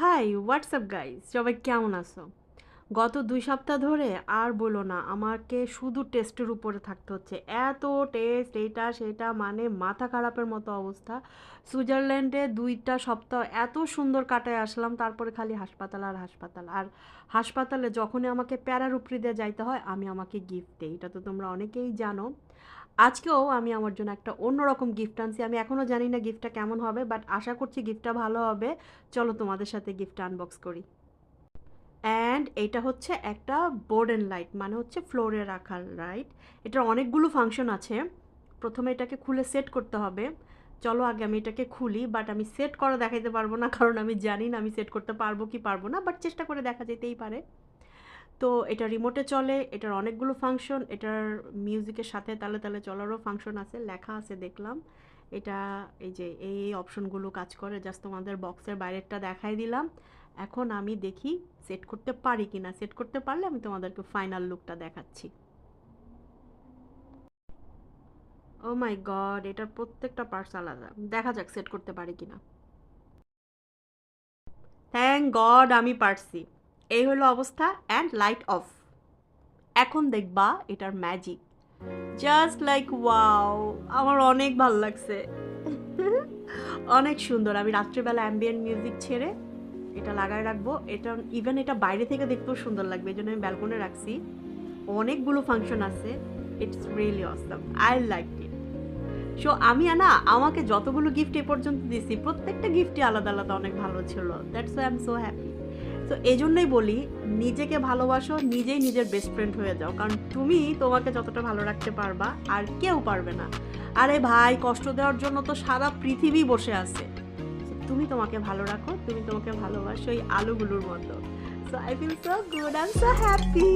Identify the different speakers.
Speaker 1: High WhatsApp guys সবাই কেমন আছো? গত দুই সপ্তাহ ধরে আর বলো না, আমাকে শুধু টেস্টের উপরে থাকতে হচ্ছে। এত টেস্ট এইটা সেটা মানে মাথা খারাপের মতো অবস্থা। সুইজারল্যান্ডে দুইটা সপ্তাহ এত সুন্দর কাটায় আসলাম, তারপরে খালি হাসপাতাল আর হাসপাতাল। আর হাসপাতালে যখনই আমাকে প্যারার উপরি দিয়ে যাইতে হয়, আমি আমাকে গিফট দিই। এটা তো তোমরা অনেকেই জানো। আজকেও আমি আমার জন্য একটা অন্যরকম গিফট আনছি। আমি এখনও জানি না গিফটটা কেমন হবে বাট আশা করছি গিফটটা ভালো হবে। চলো তোমাদের সাথে গিফটটা আনবক্স করি। অ্যান্ড এটা হচ্ছে একটা বোর্ড অ্যান্ড লাইট মানে হচ্ছে ফ্লোরে রাখার লাইট এটার অনেকগুলো ফাংশন আছে। প্রথমে এটাকে খুলে সেট করতে হবে। চলো আগে আমি এটাকে খুলি বাট আমি সেট করা দেখাইতে পারব না, কারণ আমি জানি না আমি সেট করতে পারব কি পারব না বাট চেষ্টা করে দেখা যেতেই পারে। তো এটা রিমোটে চলে, এটার অনেকগুলো ফাংশন এটার মিউজিকের সাথে তালে তালে চলারও ফাংশন আছে, লেখা আছে দেখলাম। এটা এই যে এই অপশনগুলো কাজ করে জাস্ট তোমাদের বক্সের বাইরেরটা দেখাই দিলাম। এখন আমি দেখি সেট করতে পারি কি না সেট করতে পারলে আমি তোমাদেরকে ফাইনাল লুকটা দেখাচ্ছি। ও মাই গড এটার প্রত্যেকটা পার্টস আলাদা। দেখা যাক সেট করতে পারি কি না থ্যাংক গড আমি পারছি। এই হলো অবস্থা অ্যান্ড লাইট অফ এখন দেখবা এটার ম্যাজিক জাস্ট লাইক ওয়াও আমার অনেক ভালো লাগছে। অনেক সুন্দর, আমি রাত্রিবেলা অ্যাম্বিয়েন্ট মিউজিক ছেড়ে এটা লাগায় রাখব। এটা ইভেন এটা বাইরে থেকে দেখতেও সুন্দর লাগবে এই জন্য আমি ব্যালকনে রাখছি। অনেকগুলো ফাংশন আছে it's really awesome I like it so আমি না, আমাকে যতগুলো গিফট এ পর্যন্ত দিছি প্রত্যেকটা গিফটই আলাদা আলাদা অনেক ভালো ছিল that's I am so happy তো এই জন্যই বলি, নিজেকে ভালোবাসো, নিজেই নিজের বেস্ট ফ্রেন্ড হয়ে যাও। কারণ তুমি তোমাকে যতটা ভালো রাখতে পারবা, আর কেউ পারবে না। আরে ভাই, কষ্ট দেওয়ার জন্য তো সারা পৃথিবী বসে আছে। তুমি তোমাকে ভালো রাখো, তুমি তোমাকে ভালোবাসো এই আলুগুলোর মতো। So I feel so good I am so happy